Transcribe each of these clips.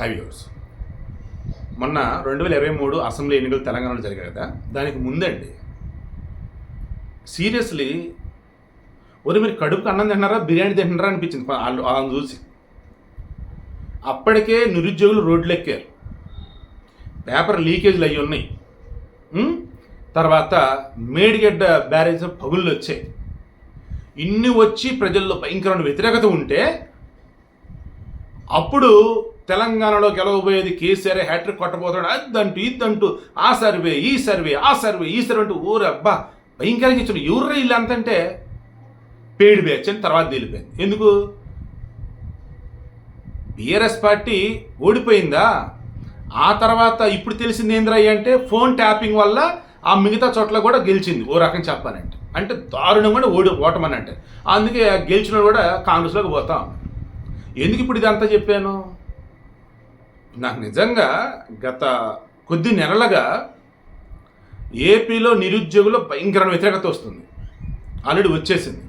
హైవ్యూర్స్ మొన్న రెండు వేల ఇరవై మూడు అసెంబ్లీ ఎన్నికలు తెలంగాణలో జరిగాయి కదా. దానికి ముందండి సీరియస్లీ ఒరి మీరు కడుపు అన్నం తింటున్నారా బిర్యానీ తింటున్నారా అనిపించింది. వాళ్ళు వాళ్ళని చూసి. అప్పటికే నిరుద్యోగులు రోడ్లు ఎక్కారు. పేపర్ లీకేజ్లు అయ్యి ఉన్నాయి. తర్వాత మేడిగడ్డ బ్యారేజ్ పగుళ్ళు వచ్చాయి. ఇన్ని వచ్చి ప్రజల్లో భయంకరమైన వ్యతిరేకత ఉంటే అప్పుడు తెలంగాణలో గెలవబోయేది కేసీఆర్ హ్యాట్రిక్ కొట్టబోతాడు అద్దంటూ ఇద్దంటూ ఆ సర్వే ఈ సర్వే ఆ సర్వే ఈ సర్వే అంటూ ఊరు అబ్బా భయంకరంగా ఇచ్చాడు ఎవరు ఇల్లు అంతంటే? పేడి బ్యాచ్ అని తర్వాత తేలిపోయింది. ఎందుకు? బీఆర్ఎస్ పార్టీ ఓడిపోయిందా? ఆ తర్వాత ఇప్పుడు తెలిసింది ఏంద్రయ్య అంటే ఫోన్ ట్యాపింగ్ వల్ల ఆ మిగతా చోట్ల కూడా గెలిచింది. ఓ రకం చెప్పాలంటే. అంటే దారుణంగా ఓడి ఓటమని అంటే అందుకే గెలిచిన కూడా కాంగ్రెస్లోకి పోతా. ఎందుకు ఇప్పుడు ఇదంతా చెప్పాను? నాకు నిజంగా గత కొద్ది నెలలుగా ఏపీలో నిరుద్యోగులు భయంకరమైన వ్యతిరేకత వస్తుంది. ఆల్రెడీ వచ్చేసింది.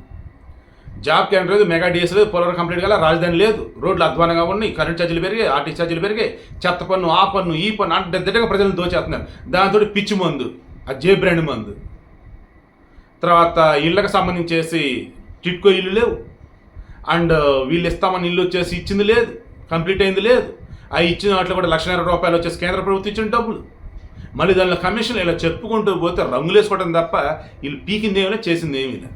జాబ్ క్యాలెండర్ లేదు మెగా డిఎస్ లేదు పోలవరం కంప్లీట్ కాల రాజధాని లేదు. రోడ్లు అధ్వానంగా ఉన్నాయి కరెంట్ ఛార్జీలు పెరిగాయి ఆర్టీ ఛార్జీలు పెరిగాయి చెత్త పన్ను ఆ పన్ను ఈ పన్ను అంటే దగ్గరగా ప్రజలను దోచేస్తున్నారు. దాంతో పిచ్చి మందు ఆ జే బ్రాండ్ మందు. తర్వాత ఇళ్ళకి సంబంధించేసి టిట్కో ఇల్లు లేవు. అండ్ వీళ్ళు ఇస్తామని ఇల్లు వచ్చేసి ఇచ్చింది లేదు కంప్లీట్ అయింది లేదు. ఆ ఇచ్చిన వాటిలో కూడా లక్షన్నర రూపాయలు వచ్చేసి కేంద్ర ప్రభుత్వం ఇచ్చిన డబ్బులు. మళ్ళీ దానిలో కమిషన్ ఇలా చెప్పుకుంటూ పోతే రంగులేసుకోవడం తప్ప వీళ్ళు పీకింది ఏమైనా చేసింది ఏమీ లేదు.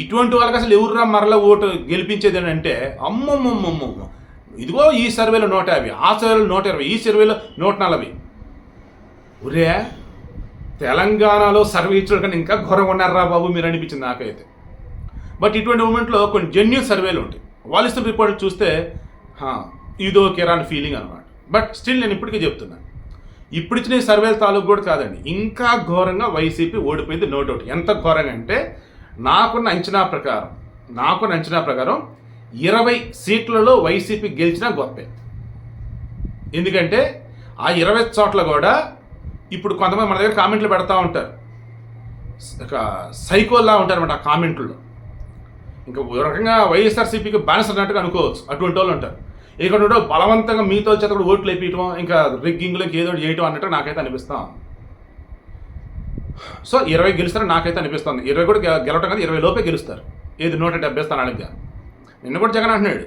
ఇటువంటి వాళ్ళకి అసలు ఎవర్రా మరలా ఓటు గెలిపించేది అని అంటే అమ్మమ్మమ్మమ్మమ్మ. ఇదిగో ఈ సర్వేలో నూట యాభై ఆ సర్వేలో నూట ఇరవై ఈ సర్వేలో నూట నలభై. ఒరే తెలంగాణలో సర్వే ఇచ్చిన కన్నా ఇంకా ఘోరంగా ఉన్నారా బాబు మీరు అనిపించింది నాకైతే. బట్ ఇటువంటి మూమెంట్లో కొన్ని జెన్యున్ సర్వేలు ఉంటాయి. వాళ్ళు ఇస్తున్న రిపోర్ట్ చూస్తే ఇదో కిరాన్ ఫీలింగ్ అనమాట బట్ స్టిల్ నేను ఇప్పటికే చెప్తున్నాను. ఇప్పుడు ఇచ్చిన ఈ సర్వేల తాలూకు కూడా కాదండి ఇంకా ఘోరంగా వైసీపీ ఓడిపోయింది నో డౌట్ ఎంత ఘోరంగా అంటే నాకున్న అంచనా ప్రకారం నాకున్న అంచనా ప్రకారం ఇరవై సీట్లలో వైసీపీ గెలిచినా గొప్పే. ఎందుకంటే ఆ ఇరవై చోట్ల కూడా ఇప్పుడు కొంతమంది మన దగ్గర కామెంట్లు పెడతా ఉంటారు. ఒక సైకోల్లా ఉంటారన్నమాట ఆ కామెంట్లో ఇంకా ఒక రకంగా వైఎస్ఆర్సీపీకి బానిస అన్నట్టుగా అనుకోవచ్చు. అటువంటి వాళ్ళు ఉంటారు. ఇక్కడ బలవంతంగా మీతో చేత కూడా ఓట్లు వేపించడం ఇంకా రిగ్గింగ్లో ఏదో చేయటం అన్నట్టు నాకైతే అనిపిస్తాం. సో ఇరవై గెలుస్తారని నాకైతే అనిపిస్తుంది. ఇరవై కూడా గెలవటం కదా ఇరవై లోపే గెలుస్తారు. ఏది నూట డెబ్బై స్థానాలుగా నిన్న కూడా జగన్ అంటున్నాడు.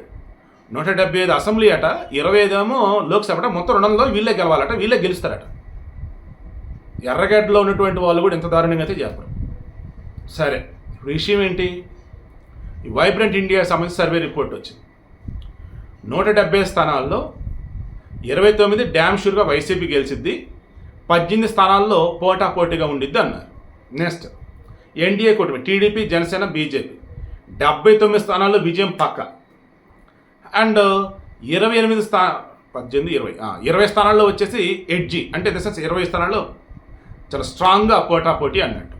నూట డెబ్బై ఐదు అసెంబ్లీ అట ఇరవై ఐదేమో లోక్సభ అట మొత్తం రెండు వందలు వీళ్ళే గెలవాలట వీళ్ళే గెలుస్తారట. ఎర్రగడ్డలో ఉన్నటువంటి వాళ్ళు కూడా ఇంత దారుణంగా అయితే చెప్పరు సరే ఇప్పుడు విషయం ఏంటి? ఈ వైబ్రెంట్ ఇండియా సంబంధించి సర్వే రిపోర్ట్ వచ్చింది. నూట డెబ్బై స్థానాల్లో ఇరవై తొమ్మిది డ్యామ్ షూర్గా వైసీపీ గెలిచిద్ది. పద్దెనిమిది స్థానాల్లో పోటా పోటీగా ఉండిద్ది అన్నారు. నెక్స్ట్ ఎన్డీఏ కూటమి టీడీపీ జనసేన బీజేపీ. డెబ్బై తొమ్మిది స్థానాల్లో విజయం పక్క. అండ్ ఇరవై ఎనిమిది స్థా పద్దెనిమిది ఇరవై ఇరవై స్థానాల్లో వచ్చేసి ఎడ్జి. అంటే దిస్ ఇరవై స్థానాల్లో చాలా స్ట్రాంగ్గా పోటా పోటీ అన్నట్టు.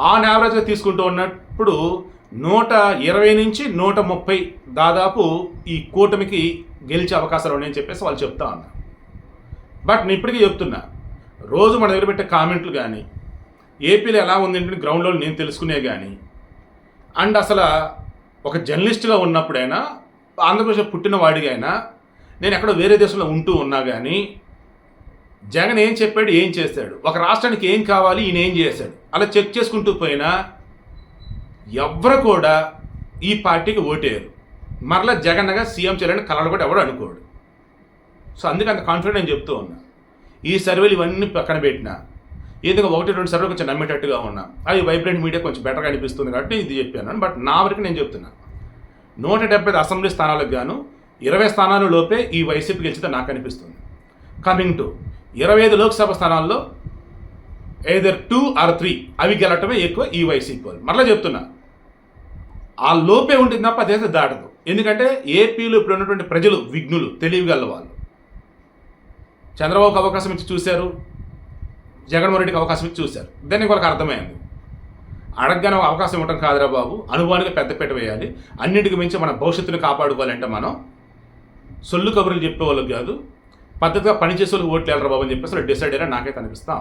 ఆన్ యావరేజ్గా తీసుకుంటూ ఉన్నప్పుడు నూట ఇరవై నుంచి నూట ముప్పై దాదాపు ఈ కూటమికి గెలిచే అవకాశాలు ఉన్నాయని చెప్పేసి వాళ్ళు చెప్తా ఉన్నారు. బట్ నేను ఇప్పటికీ చెప్తున్నా రోజు మన దగ్గర పెట్టే కామెంట్లు కానీ ఏపీలో ఎలా ఉంది అంటే గ్రౌండ్లో నేను తెలుసుకునే కానీ అండ్ అసలు ఒక జర్నలిస్ట్గా ఉన్నప్పుడైనా ఆంధ్రప్రదేశ్ పుట్టిన వాడిగైనా నేను ఎక్కడో వేరే దేశంలో ఉంటూ ఉన్నా కానీ జగన్ ఏం చెప్పాడు ఏం చేశాడు ఒక రాష్ట్రానికి ఏం కావాలి ఈయన ఏం చేశాడు అలా చెక్ చేసుకుంటూ పోయినా ఎవరు కూడా ఈ పార్టీకి ఓటేయరు. మరలా జగన్గా సీఎం చేయాలని కలలు కూడా ఎవడు అనుకోడు. సో అందుకే అంత కాన్ఫిడెంట్ నేను చెప్తూ ఉన్నా. ఈ సర్వేలు ఇవన్నీ పక్కన పెట్టినా. ఏదో ఒకటి రెండు సర్వేలు కొంచెం నమ్మేటట్టుగా ఉన్నా. అది వైబ్రెంట్ మీడియా కొంచెం బెటర్గా అనిపిస్తుంది కాబట్టి ఇది చెప్పాను. బట్ నా వరకు నేను చెప్తున్నా. నూట డెబ్బై ఐదు అసెంబ్లీ స్థానాలకు గాను ఇరవై స్థానాల లోపే ఈ వైసీపీ గెలిచితే నాకు అనిపిస్తుంది. కమింగ్ టు ఇరవై ఐదు లోక్సభ స్థానాల్లో ఏదర్ టూ ఆర్ త్రీ అవి గెలటమే ఎక్కువ ఈ వైసీపీ వాళ్ళు. మరలా చెప్తున్నా. ఆ లోపే ఉంటుంది తప్ప అదైతే దాటదు. ఎందుకంటే ఏపీలో ఇప్పుడు ఉన్నటువంటి ప్రజలు విఘ్నులు తెలివిగల వాళ్ళు. చంద్రబాబుకి అవకాశం ఇచ్చి చూశారు. జగన్మోహన్ రెడ్డికి అవకాశం ఇచ్చి చూశారు. దానికి వాళ్ళకి అర్థమైంది. అడగగానే ఒక అవకాశం ఇవ్వటం కాదురా బాబు. అనుభవానికి పెద్దపీట వేయాలి. అన్నిటికి మించి మన భవిష్యత్తును కాపాడుకోవాలంటే మనం సొల్లు కబుర్లు చెప్పే వాళ్ళకి కాదు. పద్ధతిగా పనిచేసే వాళ్ళు ఓట్లు వెళ్ళరా బాబు అని చెప్పేసి డిసైడ్ అయినా నాకైతే అనిపిస్తాం